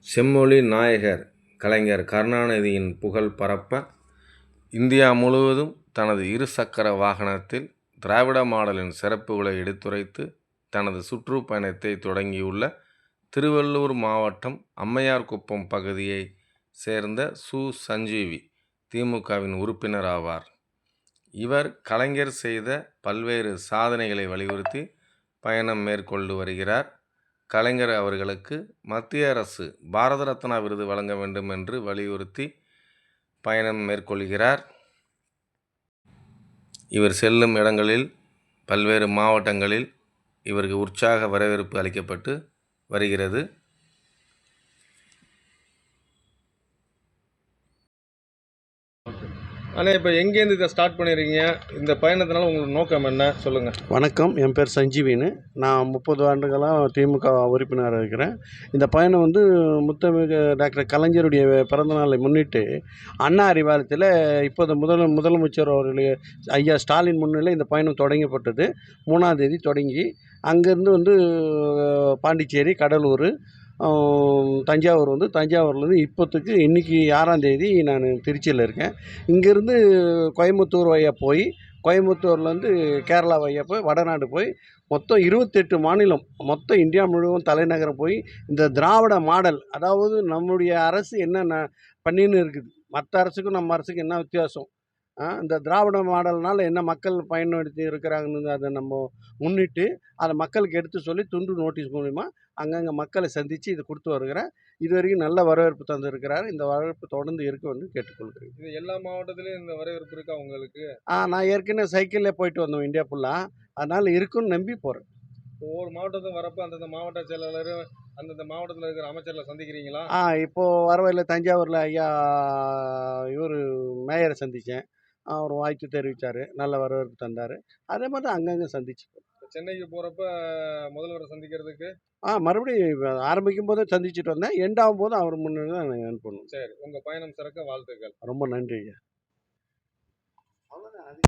செம்மொழி நாயகர் கலைஞர் கருணாநிதியின் புகழ் பரப்ப இந்தியா முழுவதும் தனது இருசக்கர வாகனத்தில் திராவிட மாடலின் சிறப்புகளை எடுத்துரைத்து தனது சுற்றுப்பயணத்தை தொடங்கியுள்ள திருவள்ளூர் மாவட்டம் அம்மையார்குப்பம் பகுதியை சேர்ந்த சு. சஞ்சீவி திமுகவின் உறுப்பினர் ஆவார். இவர் கலைஞர் செய்த பல்வேறு சாதனைகளை வலியுறுத்தி பயணம் மேற்கொண்டு வருகிறார். கலைஞர் அவர்களுக்கு மத்திய அரசு பாரத ரத்னா விருது வழங்க வேண்டும் என்று வலியுறுத்தி பயணம் மேற்கொள்கிறார். இவர் செல்லும் இடங்களில் பல்வேறு மாவட்டங்களில் இவருக்கு உற்சாக வரவேற்பு அளிக்கப்பட்டு வருகிறது. ஆனால் இப்போ எங்கேருந்து இதை ஸ்டார்ட் பண்ணியிருக்கீங்க இந்த பயணத்தினால உங்களுக்கு நோக்கம் என்ன? சொல்லுங்கள் வணக்கம். என் பேர் சஞ்சீவின்னு. நான் முப்பது ஆண்டுகளாக திமுக உறுப்பினராக இருக்கிறேன். இந்த பயணம் வந்து முத்தமிக டாக்டர் கலைஞருடைய பிறந்தநாளை முன்னிட்டு அண்ணா அறிவாலயத்தில் இப்போது முதல் முதலமைச்சர் அவர்களுடைய ஐயா ஸ்டாலின் முன்னிலை இந்த பயணம் தொடங்கப்பட்டது. மூணாம் தேதி தொடங்கி அங்கேருந்து வந்து பாண்டிச்சேரி கடலூர் தஞ்சாவூர் வந்து தஞ்சாவூர்லேருந்து இப்போத்துக்கு இன்றைக்கி ஆறாம் தேதி நான் திருச்சியில் இருக்கேன். இங்கேருந்து கோயம்புத்தூர் வழியாக போய் கோயம்புத்தூர்லேருந்து கேரளா வழியாக போய் வடநாடு போய் மொத்தம் இருபத்தெட்டு மாநிலம் மொத்தம் இந்தியா முழுவதும் தலைநகரம் போய் இந்த திராவிட மாடல் அதாவது நம்முடைய அரசு என்னென்ன பண்ணின்னு இருக்குது. மற்ற அரசுக்கும் நம்ம அரசுக்கும் என்ன வித்தியாசம்? இந்த திராவிட மாடல்னால என்ன மக்கள் பயன்படுத்தி இருக்கிறாங்கன்னு அதை நம்ம முன்னிட்டு அதை மக்களுக்கு எடுத்து சொல்லி துண்டு நோட்டீஸ் மூலிமா அங்கங்கே மக்களை சந்தித்து இது கொடுத்து வருகிறேன் இது வரைக்கும் நல்ல வரவேற்பு தந்திருக்கிறார். இந்த வரவேற்பு தொடர்ந்து இருக்க வேண்டும் கேட்டுக்கொள்கிறேன். இது எல்லா மாவட்டத்திலையும் இந்த வரவேற்பு இருக்கா உங்களுக்கு? ஆ நான் ஏற்கனவே சைக்கிளில் போயிட்டு வந்தோம் இந்தியா ஃபுல்லாக அதனால் இருக்குன்னு நம்பி போகிறேன் ஒவ்வொரு மாவட்டத்துக்கும் வரப்ப அந்தந்த மாவட்ட செயலாளர் அந்தந்த மாவட்டத்தில் இருக்கிற அமைச்சர்களை சந்திக்கிறீங்களா? ஆ இப்போது வரவையில் தஞ்சாவூரில் ஐயா இவர் மேயரை சந்தித்தேன் அவர் வாழ்த்து தெரிவித்தார் நல்ல வரவேற்பு தந்தார். அதே மாதிரி தான் அங்கங்கே சந்திச்சு இப்ப சென்னைக்கு போகிறப்ப முதல்வரை சந்திக்கிறதுக்கு? ஆ மறுபடியும் ஆரம்பிக்கும் போதே சந்திச்சுட்டு வந்தேன். எண்ட் ஆகும் போது அவர் முன்னாடி தான் நான் அனுப்பணும் சரி. உங்கள் பயணம் சிறக்க வாழ்த்துக்கள். ரொம்ப நன்றி ஐயா அவ்வளோதான்